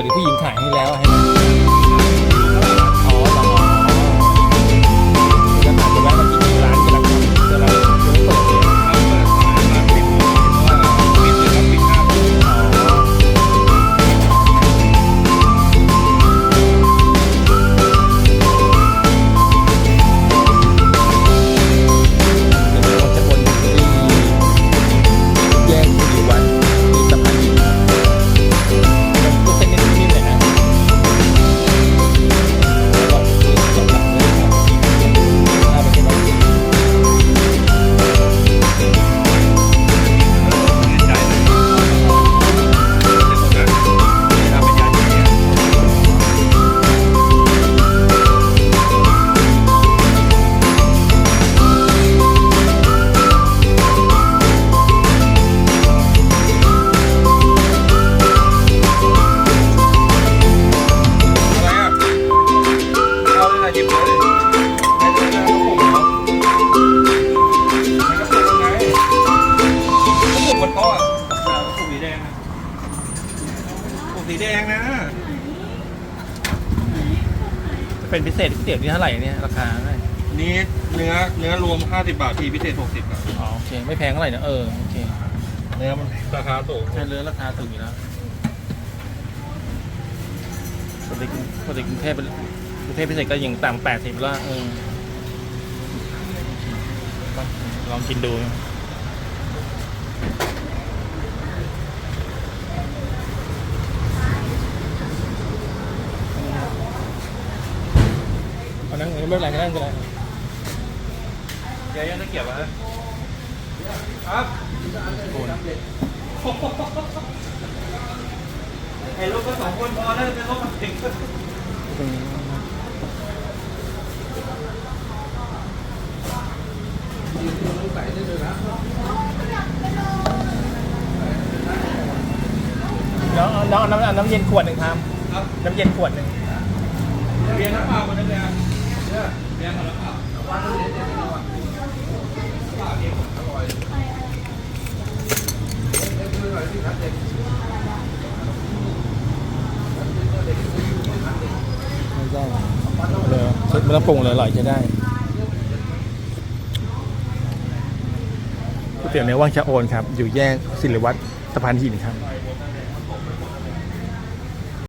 เปิดผู้หญิงขายให้แล้วีแดงนะ จะเป็นพิเศษพิเยษนี่เท่าไหร่เนี่ยราคาเท่าไหร่อันี่เนื้อเนื้อรวม 50 บาททีพิเศษ 60ครับอ๋อโอเคไม่แพงเท่าไหร่นะเออโอเคเนื้อมันราคาสูงใช่เนื้อราคาถูกอยู่แล้วปกติปกติกรุงเทพกรุงเทพพิเศษก็ยังต่ำ80แล้วเออลองกินดู ยังไม่เป็นไรก็นั่งก็ได้แกยังตะเกียบอะครับโอ้ยไอ้รถก็สองคนพอแล้วเป็นรถมันเองอืมน้องน้องน้ำน้ำเย็นขวดหนึ่งครับครับ น้ำเย็นขวดหนึ่งเบียร์น้ำเปล่าคนนั้เลยอะ เบียร์น้ำเปล่าไม่ได้เลยไม่ต้องปรุงเลยอร่อยจะได้ก๋วยเตี๋ยวเนื้อว่างชะโอนครับ อยู่แยกศิริวัตรสะพานหินครับ